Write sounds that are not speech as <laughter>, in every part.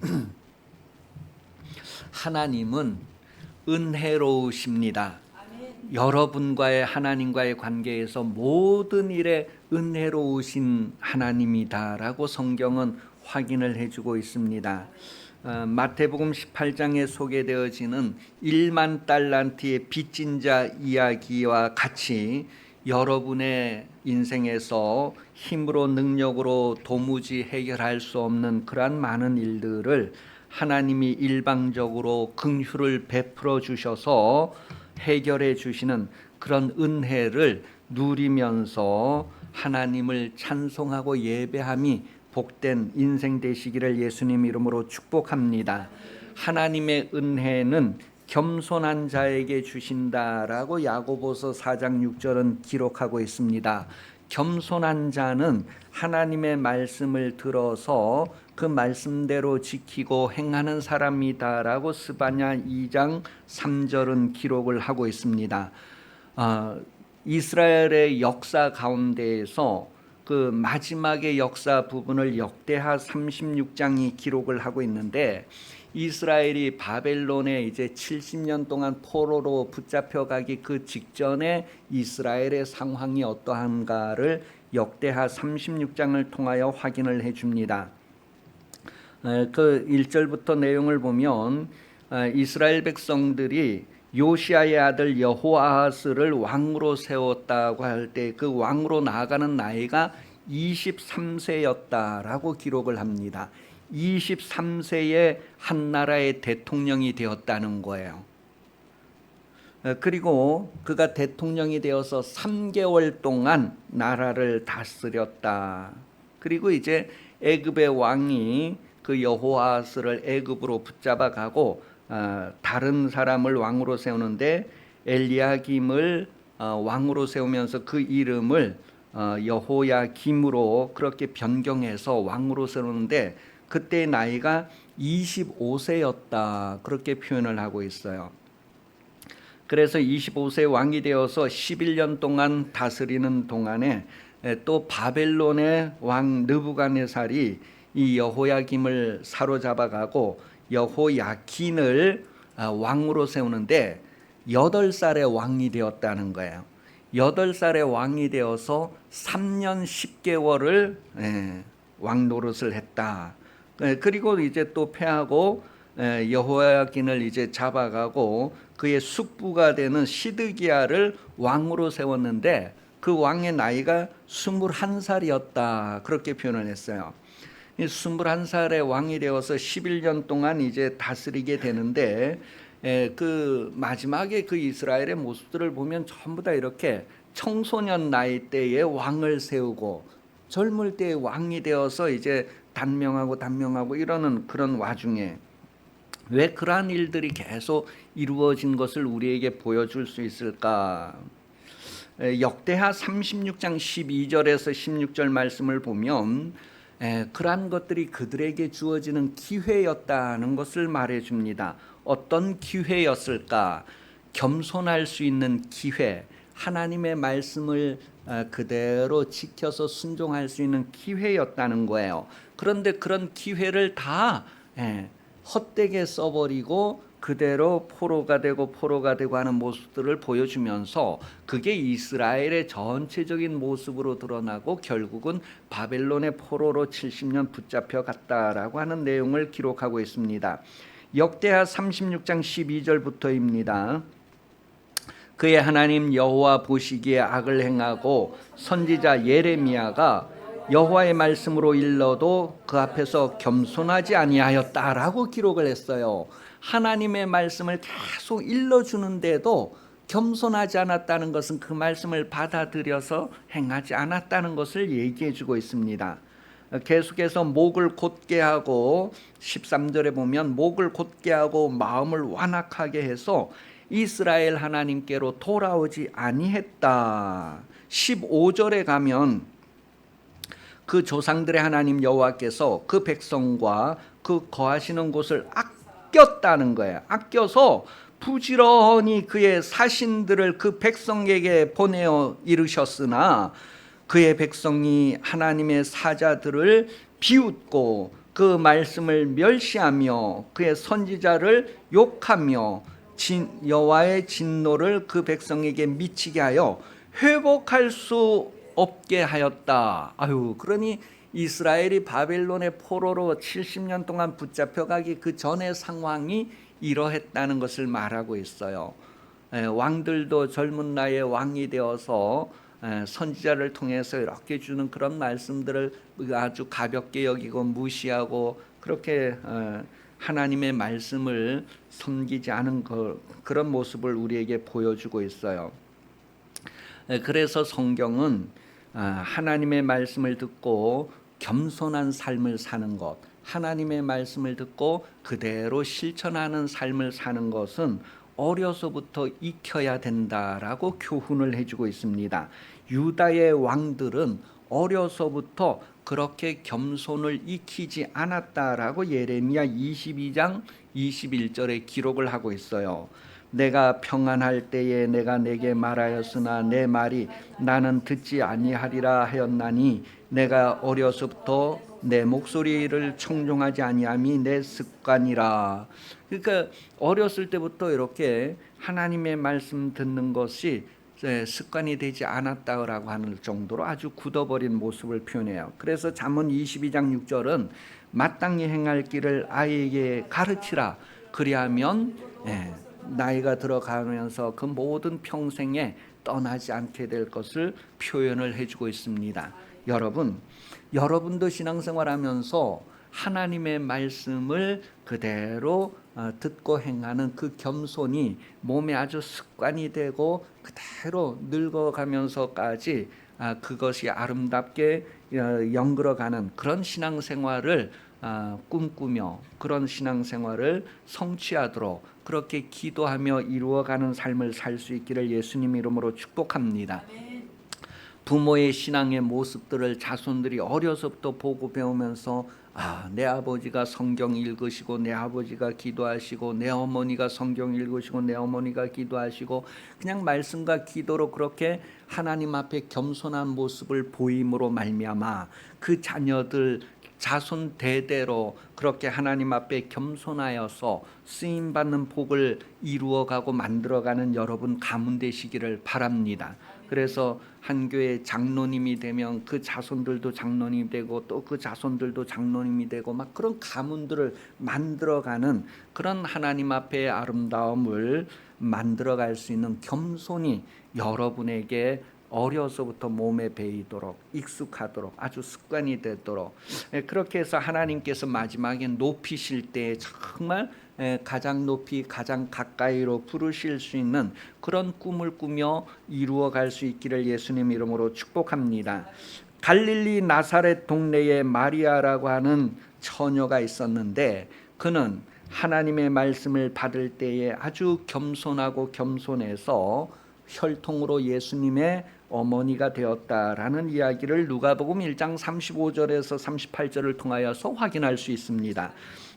<clears throat> 하나님은 은혜로우십니다. 여러분과의 하나님과의 관계에서 모든 일에 은혜로우신 하나님이다라고 성경은 확인을 해주고 있습니다. 어, 마태복음 18장에 소개되어지는 1만 달란트의 빚진 자 이야기와 같이 여러분의 인생에서 힘으로 능력으로 도무지 해결할 수 없는 그러한 많은 일들을 하나님이 일방적으로 긍휼을 베풀어 주셔서 해결해 주시는 그런 은혜를 누리면서 하나님을 찬송하고 예배함이 복된 인생 되시기를 예수님 이름으로 축복합니다. 하나님의 은혜는 겸손한 자에게 주신다라고 야고보서 4장 6절은 기록하고 있습니다. 겸손한 자는 하나님의 말씀을 들어서 그 말씀대로 지키고 행하는 사람이다라고 스바냐 2장 3절은 기록을 하고 있습니다. 아, 이스라엘의 역사 가운데에서 그 마지막의 역사 부분을 역대하 36장이 기록을 하고 있는데 이스라엘이 바벨론에 이제 70년 동안 포로로 붙잡혀 가기 그 직전에 이스라엘의 상황이 어떠한가를 역대하 36장을 통하여 확인을 해 줍니다. 어, 그 1절부터 내용을 보면 어, 이스라엘 백성들이 요시아의 아들 여호아하스를 왕으로 세웠다고 할 때 그 왕으로 나아가는 나이가 23세였다라고 기록을 합니다. 23세에 한 나라의 대통령이 되었다는 거예요. 어, 그리고 그가 대통령이 되어서 3개월 동안 나라를 다스렸다. 그리고 이제 애굽의 왕이 그 여호아스를 애굽으로 붙잡아 가고 어, 다른 사람을 왕으로 세우는데 엘리야김을 어, 왕으로 세우면서 그 이름을 어, 여호야김으로 그렇게 변경해서 왕으로 세우는데 그때 나이가 25세였다 그렇게 표현을 하고 있어요. 그래서 25세 왕이 되어서 11년 동안 다스리는 동안에 에, 또 바벨론의 왕 느부갓네살이 이 여호야김을 사로잡아가고 여호야긴을 아, 왕으로 세우는데 여덟 살의 왕이 되었다는 거예요. 여덟 살의 왕이 되어서 3년 10개월을 예, 왕 노릇을 했다. 예, 그리고 이제 또 패하고 예, 여호야긴을 이제 잡아가고 그의 숙부가 되는 시드기야를 왕으로 세웠는데 그 왕의 나이가 21살이었다. 그렇게 표현을 했어요. 21살의 왕이 되어서 11년 동안 이제 다스리게 되는데 에, 그 마지막에 그 이스라엘의 모습들을 보면 전부 다 이렇게 청소년 나이 때에 왕을 세우고 젊을 때 왕이 되어서 이제 단명하고 단명하고 이러는 그런 와중에 왜 그러한 일들이 계속 이루어진 것을 우리에게 보여줄 수 있을까? 에, 역대하 36장 12절에서 16절 말씀을 보면 에, 그러한 것들이 그들에게 주어지는 기회였다는 것을 말해 줍니다. 어떤 기회였을까? 겸손할 수 있는 기회, 하나님의 말씀을 어, 그대로 지켜서 순종할 수 있는 기회였다는 거예요. 그런데 그런 기회를 다 예, 헛되게 써버리고 그대로 포로가 되고 포로가 되고 하는 모습들을 보여주면서 그게 이스라엘의 전체적인 모습으로 드러나고 결국은 바벨론의 포로로 70년 붙잡혀 갔다라고 하는 내용을 기록하고 있습니다. 역대하 36장 12절부터입니다. 그의 하나님 여호와 보시기에 악을 행하고 선지자 예레미야가 여호와의 말씀으로 일러도 그 앞에서 겸손하지 아니하였다라고 기록을 했어요. 하나님의 말씀을 계속 일러 주는데도 겸손하지 않았다는 것은 그 말씀을 받아들여서 행하지 않았다는 것을 얘기해 주고 있습니다. 계속해서 목을 곧게 하고 13절에 보면 목을 곧게 하고 마음을 완악하게 해서 이스라엘 하나님께로 돌아오지 아니했다. 15절에 가면 그 조상들의 하나님 여호와께서 그 백성과 그 거하시는 곳을 아꼈다는 거예요. 아껴서 부지런히 그의 사신들을 그 백성에게 보내어 이르셨으나 그의 백성이 하나님의 사자들을 비웃고 그 말씀을 멸시하며 그의 선지자를 욕하며 진, 여호와의 진노를 그 백성에게 미치게 하여 회복할 수 없게 하였다. 아유, 그러니 이스라엘이 바벨론의 포로로 70년 동안 붙잡혀 가기 그 전의 상황이 이러했다는 것을 말하고 있어요. 에, 왕들도 젊은 나이에 왕이 되어서 에, 선지자를 통해서 이렇게 주는 그런 말씀들을 아주 가볍게 여기고 무시하고 그렇게 어, 하나님의 말씀을 섬기지 않은 그, 그런 모습을 우리에게 보여주고 있어요. 에, 그래서 성경은 아, 하나님의 말씀을 듣고 겸손한 삶을 사는 것, 하나님의 말씀을 듣고 그대로 실천하는 삶을 사는 것은 어려서부터 익혀야 된다라고 교훈을 해주고 있습니다. 유다의 왕들은 어려서부터 그렇게 겸손을 익히지 않았다라고 예레미야 22장 21절에 기록을 하고 있어요. 내가 평안할 때에 내가 내게 말하였으나 내 말이 나는 듣지 아니하리라 하였나니 내가 어려서부터 내 목소리를 청종하지 아니함이 내 습관이라. 그러니까 어렸을 때부터 이렇게 하나님의 말씀 듣는 것이 습관이 되지 않았다라고 하는 정도로 아주 굳어버린 모습을 표현해요. 그래서 잠언 22장 6절은 마땅히 행할 길을 아이에게 가르치라. 그리하면 예, 나이가 들어가면서 그 모든 평생에 떠나지 않게 될 것을 표현을 해주고 있습니다. 여러분, 여러분도 신앙생활 하면서 하나님의 말씀을 그대로 어, 듣고 행하는 그 겸손이 몸에 아주 습관이 되고 그대로 늙어가면서까지 아, 그것이 아름답게 어, 연결어가는 그런 신앙생활을 아, 꿈꾸며 그런 신앙생활을 성취하도록 그렇게 기도하며 이루어가는 삶을 살 수 있기를 예수님 이름으로 축복합니다. 부모의 신앙의 모습들을 자손들이 어려서부터 보고 배우면서 아, 내 아버지가 성경 읽으시고 내 아버지가 기도하시고 내 어머니가 성경 읽으시고 내 어머니가 기도하시고 그냥 말씀과 기도로 그렇게 하나님 앞에 겸손한 모습을 보임으로 말미암아 그 자녀들 자손 대대로 그렇게 하나님 앞에 겸손하여서 쓰임 받는 복을 이루어 가고 만들어 가는 여러분 가문 되시기를 바랍니다. 그래서 한 교회 장로님이 되면 그 자손들도 장로님이 되고 또 그 자손들도 장로님이 되고 막 그런 가문들을 만들어가는 그런 하나님 앞에 아름다움을 만들어갈 수 있는 겸손이 여러분에게 어려서부터 몸에 배이도록 익숙하도록 아주 습관이 되도록 예, 그렇게 해서 하나님께서 마지막에 높이실 때 정말 예, 가장 높이 가장 가까이로 부르실 수 있는 그런 꿈을 꾸며 이루어 갈 수 있기를 예수님 이름으로 축복합니다. 갈릴리 나사렛 동네에 마리아라고 하는 처녀가 있었는데 그는 하나님의 말씀을 받을 때에 아주 겸손하고 겸손해서 혈통으로 예수님의 어머니가 되었다라는 이야기를 누가복음 1장 35절에서 38절을 통하여서 확인할 수 있습니다.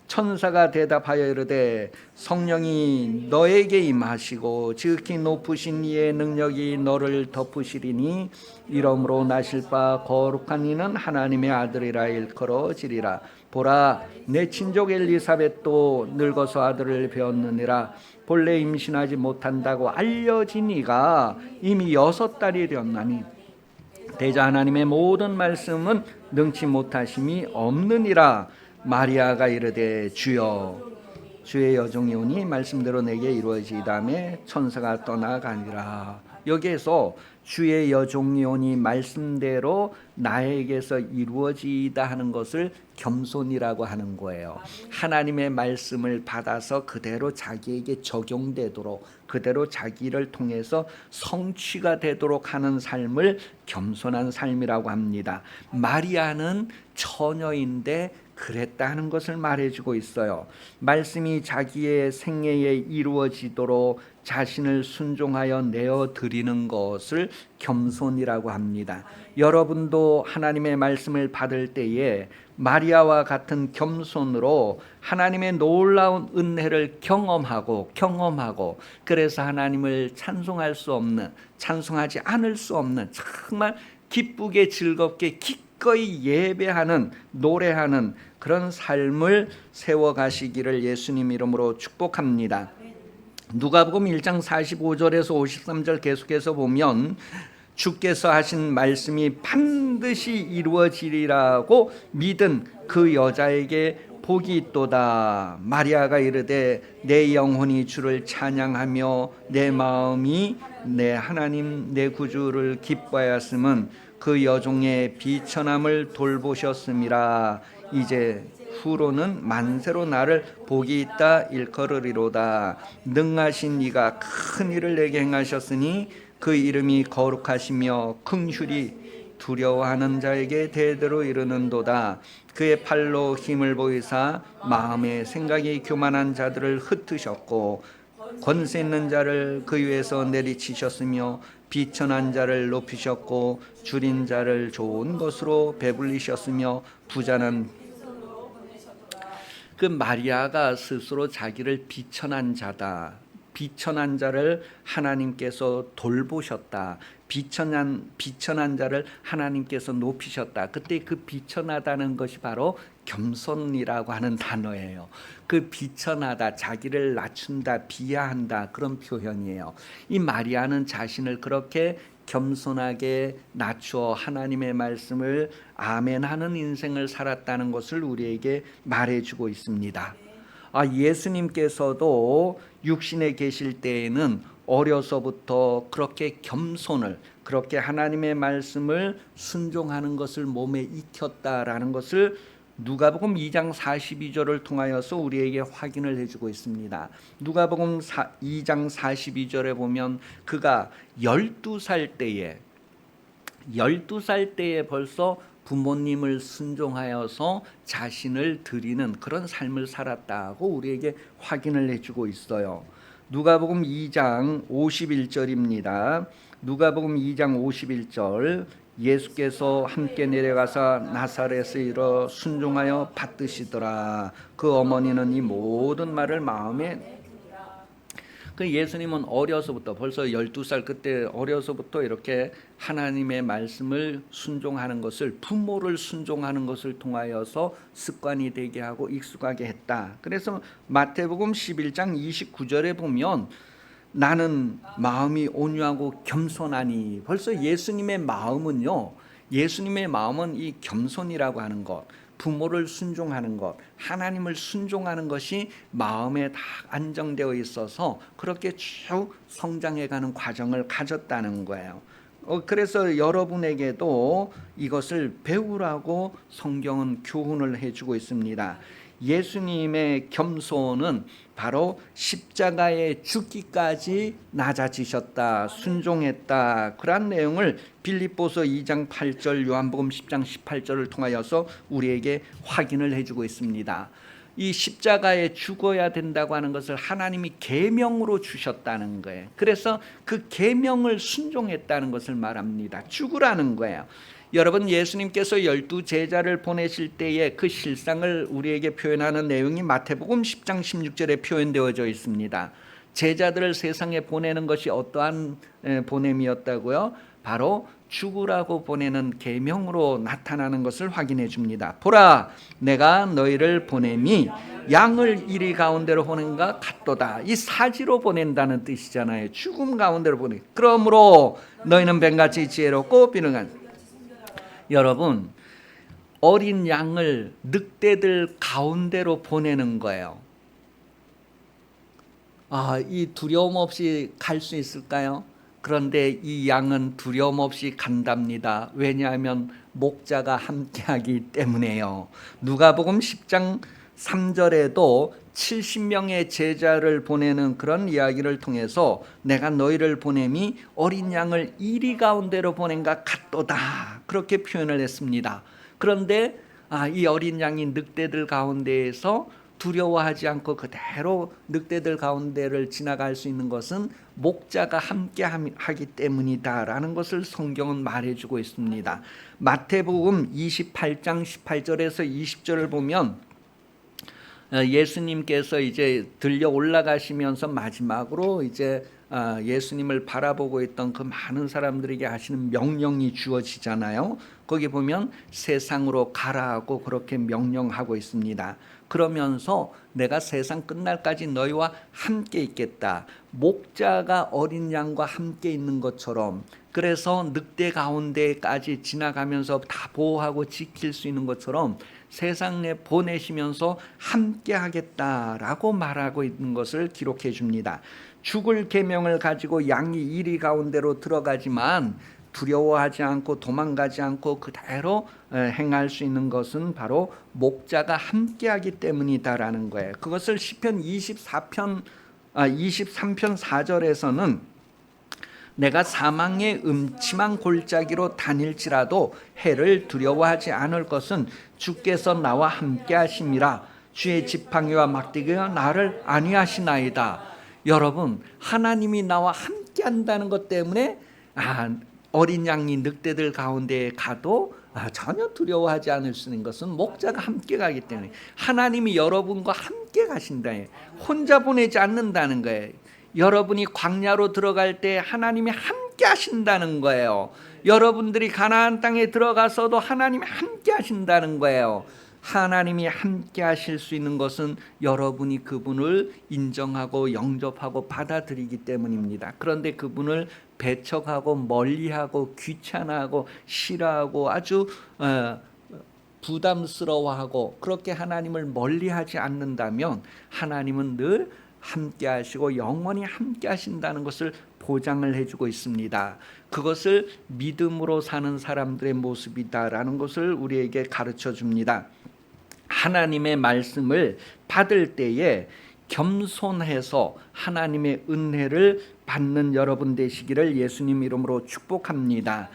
천사가 대답하여 이르되 성령이 너에게 임하시고 지극히 높으신 이의 능력이 너를 덮으시리니 이러므로 나실 바 거룩한 이는 하나님의 아들이라 일컬어지리라 보라 내 친족 엘리사벳도 늙어서 아들을 배웠느니라. 본래 임신하지 못한다고 알려진 이가 이미 여섯 달이 되었나니 대자 하나님의 모든 말씀은 능치 못하심이 없느니라. 마리아가 이르되 주여 주의 여종이 오니 말씀대로 내게 이루어지다음에 천사가 떠나가니라. 여기에서 주의 여종이 오니 말씀대로 나에게서 이루어지다 하는 것을 겸손이라고 하는 거예요. 하나님의 말씀을 받아서 그대로 자기에게 적용되도록 그대로 자기를 통해서 성취가 되도록 하는 삶을 겸손한 삶이라고 합니다. 마리아는 처녀인데 그랬다는 것을 말해주고 있어요. 말씀이 자기의 생애에 이루어지도록 자신을 순종하여 내어 드리는 것을 겸손이라고 합니다. 여러분도 하나님의 말씀을 받을 때에 마리아와 같은 겸손으로 하나님의 놀라운 은혜를 경험하고 경험하고 그래서 하나님을 찬송할 수 없는 찬송하지 않을 수 없는 정말 기쁘게 즐겁게 기 기꺼이 예배하는 노래하는 그런 삶을 세워 가시기를 예수님 이름으로 축복합니다. 누가복음 1장 45절에서 53절 계속해서 보면 주께서 하신 말씀이 반드시 이루어지리라고 믿은 그 여자에게 복이 있도다 마리아가 이르되 내 영혼이 주를 찬양하며 내 마음이 내 하나님 내 구주를 기뻐하였음은 그 여종의 비천함을 돌보셨음이라 이제 후로는 만세로 나를 복이 있다 일컬으리로다. 능하신 이가 큰 일을 내게 행하셨으니 그 이름이 거룩하시며 긍휼이 두려워하는 자에게 대대로 이르는도다. 그의 팔로 힘을 보이사 마음의 생각이 교만한 자들을 흩으셨고 권세 있는 자를 그 위에서 내리치셨으며 비천한 자를 높이셨고 줄인 자를 좋은 것으로 배불리셨으며 부자는 그 마리아가 스스로 자기를 비천한 자다. 비천한 자를 하나님께서 돌보셨다. 비천한 비천한 자를 하나님께서 높이셨다. 그때 그 비천하다는 것이 바로 겸손이라고 하는 단어예요. 그 비천하다, 자기를 낮춘다, 비하한다 그런 표현이에요. 이 마리아는 자신을 그렇게 겸손하게 낮추어 하나님의 말씀을 아멘하는 인생을 살았다는 것을 우리에게 말해주고 있습니다. 아, 예수님께서도 육신에 계실 때에는 어려서부터 그렇게 겸손을 그렇게 하나님의 말씀을 순종하는 것을 몸에 익혔다라는 것을 누가복음 2장 42절을 통하여서 우리에게 확인을 해주고 있습니다. 누가복음 2장 42절에 보면 그가 12살 때에 12살 때에 벌써 부모님을 순종하여서 자신을 드리는 그런 삶을 살았다고 우리에게 확인을 해주고 있어요. 누가복음 2장 51절입니다. 누가복음 2장 51절 예수께서 함께 내려가서 나사렛에 이르러 순종하여 받드시더라. 그 어머니는 이 모든 말을 마음에 그 예수님은 어려서부터 벌써 12살 그때 어려서부터 이렇게 하나님의 말씀을 순종하는 것을 부모를 순종하는 것을 통하여서 습관이 되게 하고 익숙하게 했다. 그래서 마태복음 11장 29절에 보면 나는 마음이 온유하고 겸손하니 벌써 예수님의 마음은요. 예수님의 마음은 이 겸손이라고 하는 것, 부모를 순종하는 것, 하나님을 순종하는 것이 마음에 다 안정되어 있어서 그렇게 쭉 성장해가는 과정을 가졌다는 거예요. 어, 그래서 여러분에게도 이것을 배우라고 성경은 교훈을 해주고 있습니다. 예수님의 겸손은 바로 십자가에 죽기까지 낮아지셨다, 순종했다. 그러한 내용을 빌립보서 2장 8절, 요한복음 10장 18절을 통하여서 우리에게 확인을 해주고 있습니다. 이 십자가에 죽어야 된다고 하는 것을 하나님이 계명으로 주셨다는 거예요. 그래서 그 계명을 순종했다는 것을 말합니다. 죽으라는 거예요. 여러분 예수님께서 열두 제자를 보내실 때의 그 실상을 우리에게 표현하는 내용이 마태복음 10장 16절에 표현되어져 있습니다. 제자들을 세상에 보내는 것이 어떠한 보냄이었다고요? 바로 죽으라고 보내는 계명으로 나타나는 것을 확인해 줍니다. 보라, 내가 너희를 보내니 양을 이리 가운데로 보낸가 같도다. 이 사지로 보낸다는 뜻이잖아요. 죽음 가운데로 보내. 그러므로 너희는 뱀같이 지혜롭고 비능한 여러분 어린 양을 늑대들 가운데로 보내는 거예요. 아, 이 두려움 없이 갈 수 있을까요? 그런데 이 양은 두려움 없이 간답니다. 왜냐하면 목자가 함께하기 때문에요. 누가복음 10장 3절에도 70명의 제자를 보내는 그런 이야기를 통해서 내가 너희를 보냄이 어린 양을 이리 가운데로 보낸가 같도다. 그렇게 표현을 했습니다. 그런데 아, 이 어린 양이 늑대들 가운데에서 두려워하지 않고 그대로 늑대들 가운데를 지나갈 수 있는 것은 목자가 함께 하기 때문이다라는 것을 성경은 말해주고 있습니다. 마태복음 28장 18절에서 20절을 보면 어, 예수님께서 이제 들려 올라가시면서 마지막으로 이제 아, 예수님을 바라보고 있던 그 많은 사람들에게 하시는 명령이 주어지잖아요. 거기 보면 세상으로 가라고 그렇게 명령하고 있습니다. 그러면서 내가 세상 끝날까지 너희와 함께 있겠다. 목자가 어린 양과 함께 있는 것처럼 그래서 늑대 가운데까지 지나가면서 다 보호하고 지킬 수 있는 것처럼 세상에 보내시면서 함께 하겠다라고 말하고 있는 것을 기록해 줍니다. 죽을 계명을 가지고 양이 이리 가운데로 들어가지만 두려워하지 않고 도망가지 않고 그대로 에, 행할 수 있는 것은 바로 목자가 함께하기 때문이다라는 거예요. 그것을 시편 24편 아 23편 4절에서는 내가 사망의 음침한 골짜기로 다닐지라도 해를 두려워하지 않을 것은 주께서 나와 함께 하심이라 주의 지팡이와 막대기가 나를 안위하시나이다. 여러분 하나님이 나와 함께 한다는 것 때문에 아, 어린 양이 늑대들 가운데 가도 아, 전혀 두려워하지 않을 수 있는 것은 목자가 함께 가기 때문에 하나님이 여러분과 함께 가신다. 혼자 보내지 않는다는 거예요. 여러분이 광야로 들어갈 때 하나님이 함께 하신다는 거예요. 여러분들이 가나안 땅에 들어가서도 하나님이 함께 하신다는 거예요. 하나님이 함께 하실 수 있는 것은 여러분이 그분을 인정하고 영접하고 받아들이기 때문입니다. 그런데 그분을 배척하고 멀리하고 귀찮아하고 싫어하고 아주 어, 부담스러워하고 그렇게 하나님을 멀리하지 않는다면 하나님은 늘 함께 하시고 영원히 함께 하신다는 것을 보장을 해주고 있습니다. 그것을 믿음으로 사는 사람들의 모습이다라는 것을 우리에게 가르쳐 줍니다. 하나님의 말씀을 받을 때에 겸손해서 하나님의 은혜를 받는 여러분 되시기를 예수님 이름으로 축복합니다.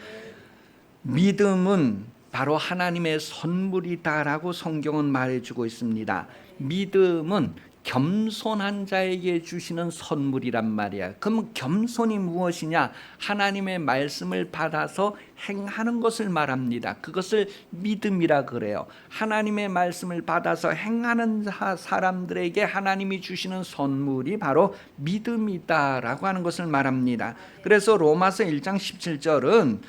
믿음은 바로 하나님의 선물이다라고 성경은 말해주고 있습니다. 믿음은 겸손한 자에게 주시는 선물이란 말이야. 그럼 겸손이 무엇이냐? 하나님의 말씀을 받아서 행하는 것을 말합니다. 그것을 믿음이라 그래요. 하나님의 말씀을 받아서 행하는 사람들에게 하나님이 주시는 선물이 바로 믿음이다라고 하는 것을 말합니다. 그래서 로마서 1장 17절은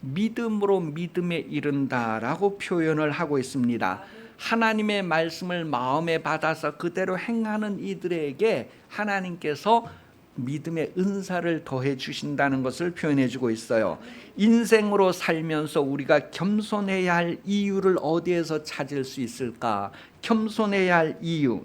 믿음으로 믿음에 이른다라고 표현을 하고 있습니다. 하나님의 말씀을 마음에 받아서 그대로 행하는 이들에게 하나님께서 믿음의 은사를 더해 주신다는 것을 표현해 주고 있어요. 인생으로 살면서 우리가 겸손해야 할 이유를 어디에서 찾을 수 있을까? 겸손해야 할 이유.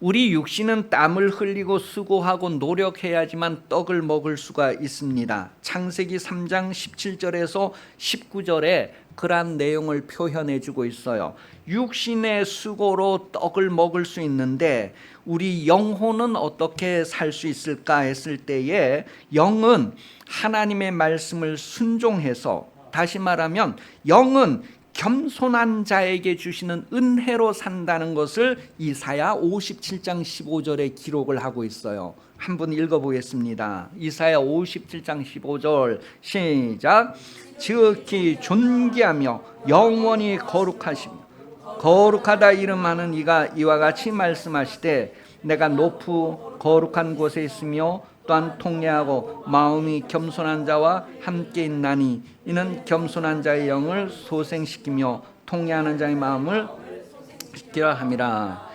우리 육신은 땀을 흘리고 수고하고 노력해야지만 떡을 먹을 수가 있습니다. 창세기 3장 17절에서 19절에 그러한 내용을 표현해 주고 있어요. 육신의 수고로 떡을 먹을 수 있는데 우리 영혼은 어떻게 살 수 있을까 했을 때에 영은 하나님의 말씀을 순종해서 다시 말하면 영은 겸손한 자에게 주시는 은혜로 산다는 것을 이사야 57장 15절에 기록을 하고 있어요. 한번 읽어보겠습니다. 이사야 57장 15절 시작. 지극히 존귀하며 영원히 거룩하시며 거룩하다 이름하는 이가 이와 같이 말씀하시되 내가 높고 거룩한 곳에 있으며 또한 통례하고 마음이 겸손한 자와 함께 있나니 이는 겸손한 자의 영을 소생시키며 통례하는 자의 마음을 시키라 함이라.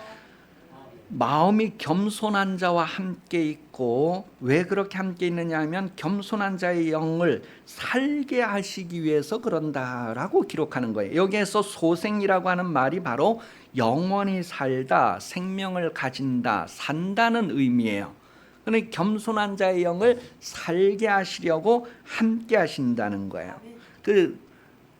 마음이 겸손한 자와 함께 있고 왜 그렇게 함께 있느냐 하면 겸손한 자의 영을 살게 하시기 위해서 그런다라고 기록하는 거예요. 여기에서 소생이라고 하는 말이 바로 영원히 살다, 생명을 가진다, 산다는 의미예요. 그러니 겸손한 자의 영을 살게 하시려고 함께 하신다는 거예요. 그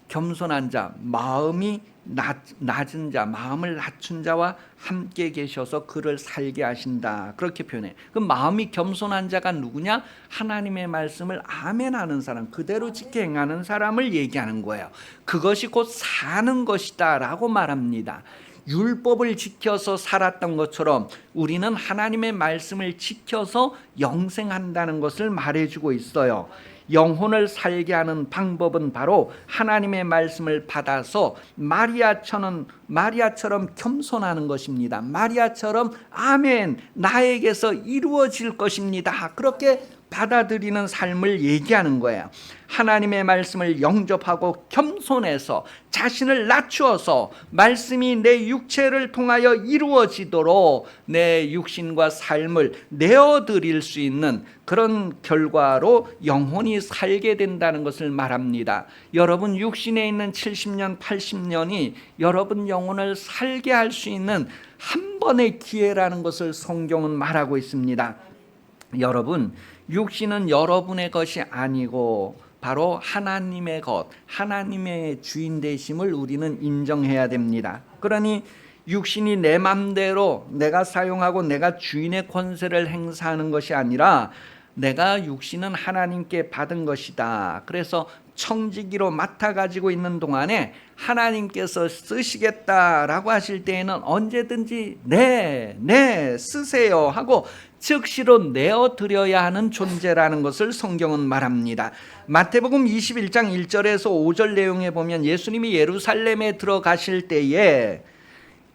겸손한 자, 마음이 낮, 낮은 자, 마음을 낮춘 자와 함께 계셔서 그를 살게 하신다. 그렇게 표현해. 그 마음이 겸손한 자가 누구냐? 하나님의 말씀을 아멘하는 사람, 그대로 지켜 행하는 사람을 얘기하는 거예요. 그것이 곧 사는 것이다라고 말합니다. 율법을 지켜서 살았던 것처럼 우리는 하나님의 말씀을 지켜서 영생한다는 것을 말해주고 있어요. 영혼을 살게 하는 방법은 바로 하나님의 말씀을 받아서 마리아처럼 마리아처럼 겸손하는 것입니다. 마리아처럼 아멘 나에게서 이루어질 것입니다. 그렇게 받아들이는 삶을 얘기하는 거예요. 하나님의 말씀을 영접하고 겸손해서 자신을 낮추어서 말씀이 내 육체를 통하여 이루어지도록 내 육신과 삶을 내어드릴 수 있는 그런 결과로 영혼이 살게 된다는 것을 말합니다. 여러분 육신에 있는 70년, 80년이 여러분 영혼을 살게 할 수 있는 한 번의 기회라는 것을 성경은 말하고 있습니다. 여러분 육신은 여러분의 것이 아니고 바로 하나님의 것, 하나님의 주인 되심을 우리는 인정해야 됩니다. 그러니 육신이 내 맘대로 내가 사용하고 내가 주인의 권세를 행사하는 것이 아니라 내가 육신은 하나님께 받은 것이다. 그래서 청지기로 맡아 가지고 있는 동안에 하나님께서 쓰시겠다라고 하실 때에는 언제든지 네, 네, 쓰세요 하고 즉시로 내어 드려야 하는 존재라는 것을 성경은 말합니다. 마태복음 21장 1절에서 5절 내용에 보면 예수님이 예루살렘에 들어가실 때에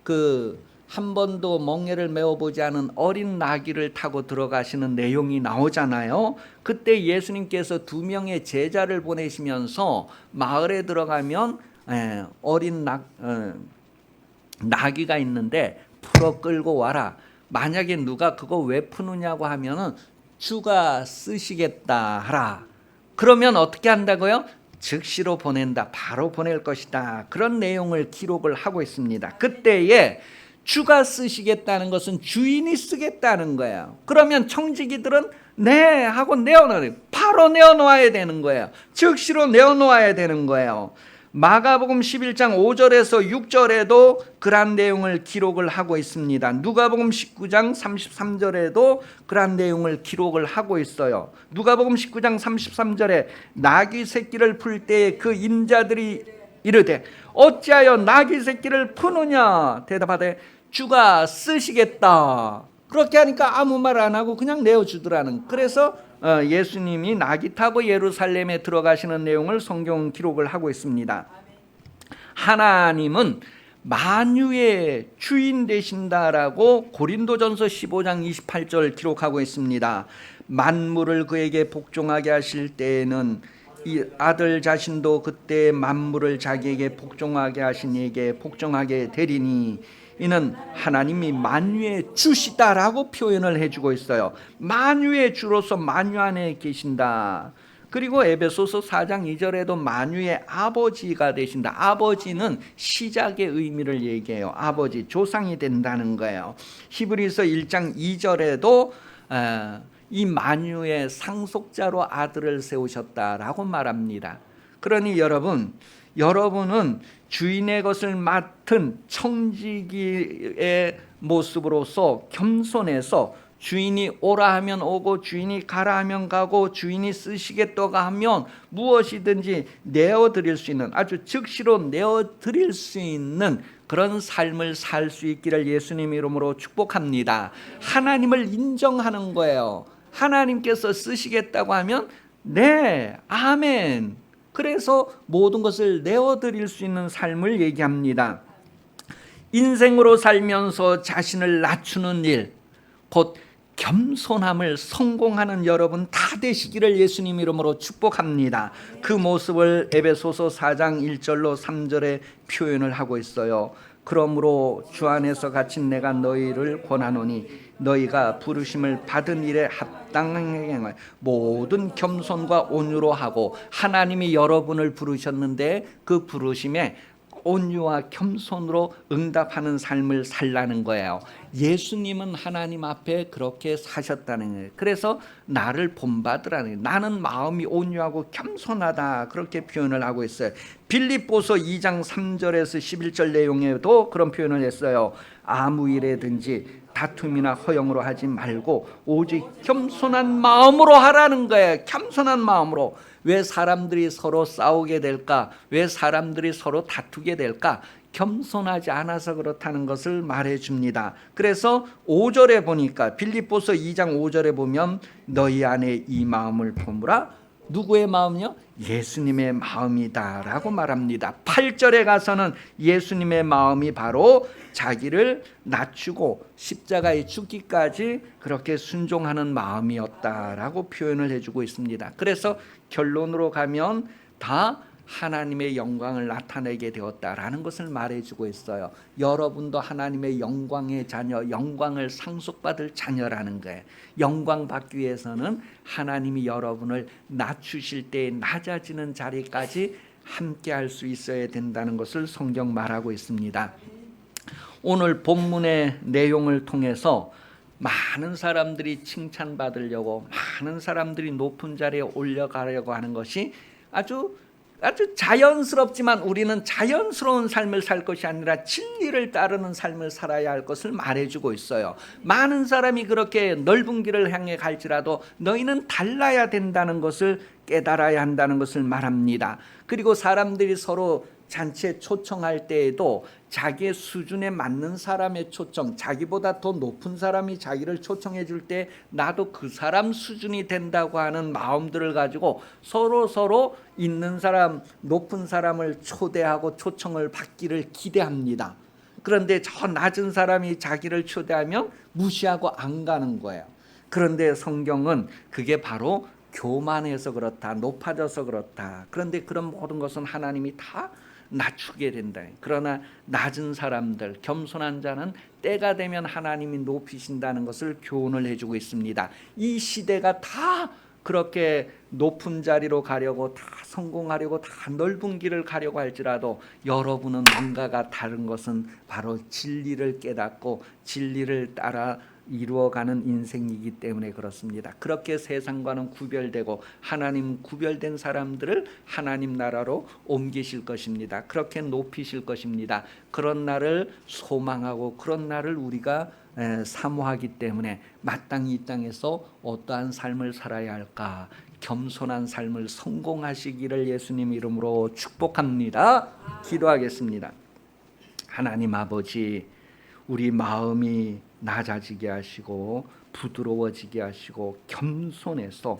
그 한 번도 멍에를 메어 보지 않은 어린 나귀를 타고 들어가시는 내용이 나오잖아요. 그때 예수님께서 두 명의 제자를 보내시면서 마을에 들어가면 에, 어린 나, 어, 나귀가 있는데 풀어 끌고 와라. 만약에 누가 그거 왜 푸느냐고 하면은 주가 쓰시겠다 하라. 그러면 어떻게 한다고요? 즉시로 보낸다. 바로 보낼 것이다. 그런 내용을 기록을 하고 있습니다. 그때에 주가 쓰시겠다는 것은 주인이 쓰겠다는 거예요. 그러면 청지기들은 네 하고 내어놓아야 바로 내어놓아야 되는 거예요. 즉시로 내어놓아야 되는 거예요. 마가복음 11장 5절에서 6절에도 그러한 내용을 기록을 하고 있습니다. 누가복음 19장 33절에도 그러한 내용을 기록을 하고 있어요. 누가복음 19장 33절에 나귀 새끼를 풀 때에 그 인자들이 이르되 어찌하여 나귀 새끼를 푸느냐 대답하되 주가 쓰시겠다. 그렇게 하니까 아무 말 안 하고 그냥 내어주더라는. 그래서 어, 예수님이 나귀 타고 예루살렘에 들어가시는 내용을 성경 기록을 하고 있습니다. 하나님은 만유의 주인 되신다라고 고린도전서 15장 28절 기록하고 있습니다. 만물을 그에게 복종하게 하실 때에는 이 아들 자신도 그때 만물을 자기에게 복종하게 하신 이에게 복종하게 되리니 이는 하나님이 만유의 주시다라고 표현을 해주고 있어요. 만유의 주로서 만유 안에 계신다. 그리고 에베소서 4장 2절에도 만유의 아버지가 되신다. 아버지는 시작의 의미를 얘기해요. 아버지 조상이 된다는 거예요. 히브리서 1장 2절에도 어, 이 만유의 상속자로 아들을 세우셨다라고 말합니다. 그러니 여러분, 여러분은 주인의 것을 맡은 청지기의 모습으로서 겸손해서 주인이 오라 하면 오고 주인이 가라 하면 가고 주인이 쓰시겠다가 하면 무엇이든지 내어 드릴 수 있는 아주 즉시로 내어 드릴 수 있는 그런 삶을 살 수 있기를 예수님 이름으로 축복합니다. 하나님을 인정하는 거예요. 하나님께서 쓰시겠다고 하면 네, 아멘. 그래서 모든 것을 내어 드릴 수 있는 삶을 얘기합니다. 인생으로 살면서 자신을 낮추는 일, 곧 겸손함을 성공하는 여러분 다 되시기를 예수님 이름으로 축복합니다. 그 모습을 에베소서 4장 1절로 3절에 표현을 하고 있어요. 그러므로 주 안에서 갇힌 내가 너희를 권하노니 너희가 부르심을 받은 일에 행을 모든 겸손과 온유로 하고 하나님이 여러분을 부르셨는데 그 부르심에 온유와 겸손으로 응답하는 삶을 살라는 거예요. 예수님은 하나님 앞에 그렇게 사셨다는 거예요. 그래서 나를 본받으라는 거예요. 나는 마음이 온유하고 겸손하다 그렇게 표현을 하고 있어요. 빌립보서 2장 3절에서 11절 내용에도 그런 표현을 했어요. 아무 일에든지 다툼이나 허영으로 하지 말고 오직 겸손한 마음으로 하라는 거예요. 겸손한 마음으로. 왜 사람들이 서로 싸우게 될까? 왜 사람들이 서로 다투게 될까? 겸손하지 않아서 그렇다는 것을 말해 줍니다. 그래서 5절에 보니까 빌립보서 2장 5절에 보면 너희 안에 이 마음을 품으라 누구의 마음이요? 예수님의 마음이다라고 말합니다. 8절에 가서는 예수님의 마음이 바로 자기를 낮추고 십자가에 죽기까지 그렇게 순종하는 마음이었다라고 표현을 해주고 있습니다. 그래서 결론으로 가면 다 하나님의 영광을 나타내게 되었다라는 것을 말해주고 있어요. 여러분도 하나님의 영광의 자녀, 영광을 상속받을 자녀라는 거예요. 영광 받기 위해서는 하나님이 여러분을 낮추실 때 낮아지는 자리까지 함께 할 수 있어야 된다는 것을 성경 말하고 있습니다. 오늘 본문의 내용을 통해서 많은 사람들이 칭찬받으려고 많은 사람들이 높은 자리에 올려가려고 하는 것이 아주 아주 자연스럽지만 우리는 자연스러운 삶을 살 것이 아니라 진리를 따르는 삶을 살아야 할 것을 말해주고 있어요. 많은 사람이 그렇게 넓은 길을 향해 갈지라도 너희는 달라야 된다는 것을 깨달아야 한다는 것을 말합니다. 그리고 사람들이 서로 잔치에 초청할 때에도 자기의 수준에 맞는 사람의 초청, 자기보다 더 높은 사람이 자기를 초청해 줄 때 나도 그 사람 수준이 된다고 하는 마음들을 가지고 서로 서로 있는 사람, 높은 사람을 초대하고 초청을 받기를 기대합니다. 그런데 저 낮은 사람이 자기를 초대하면 무시하고 안 가는 거예요. 그런데 성경은 그게 바로 교만해서 그렇다, 높아져서 그렇다. 그런데 그런 모든 것은 하나님이 다 낮추게 된다. 그러나 낮은 사람들, 겸손한 자는 때가 되면 하나님이 높이신다는 것을 교훈을 해주고 있습니다. 이 시대가 다 그렇게 높은 자리로 가려고 다 성공하려고 다 넓은 길을 가려고 할지라도 여러분은 뭔가가 다른 것은 바로 진리를 깨닫고 진리를 따라 이루어가는 인생이기 때문에 그렇습니다. 그렇게 세상과는 구별되고 하나님 구별된 사람들을 하나님 나라로 옮기실 것입니다. 그렇게 높이실 것입니다. 그런 날을 소망하고 그런 날을 우리가 에, 사모하기 때문에 마땅히 이 땅에서 어떠한 삶을 살아야 할까? 겸손한 삶을 성공하시기를 예수님 이름으로 축복합니다. 기도하겠습니다. 하나님 아버지 우리 마음이 낮아지게 하시고 부드러워지게 하시고 겸손해서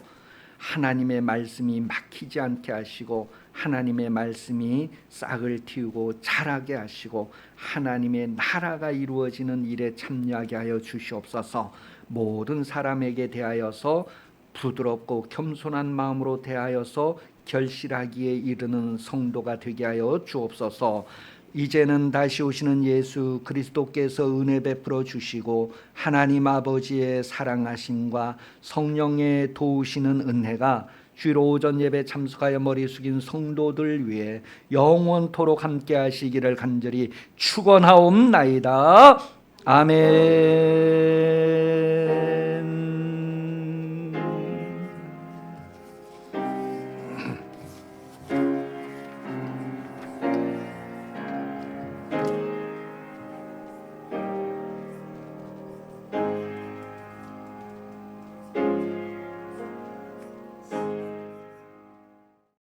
하나님의 말씀이 막히지 않게 하시고 하나님의 말씀이 싹을 틔우고 자라게 하시고 하나님의 나라가 이루어지는 일에 참여하게 하여 주시옵소서. 모든 사람에게 대하여서 부드럽고 겸손한 마음으로 대하여서 결실하기에 이르는 성도가 되게 하여 주옵소서 이제는 다시 오시는 예수 그리스도께서 은혜 베풀어 주시고 하나님 아버지의 사랑하심과 성령의 도우시는 은혜가 주로 오전 예배 참석하여 머리 숙인 성도들 위해 영원토록 함께 하시기를 간절히 축원하옵나이다. 아멘.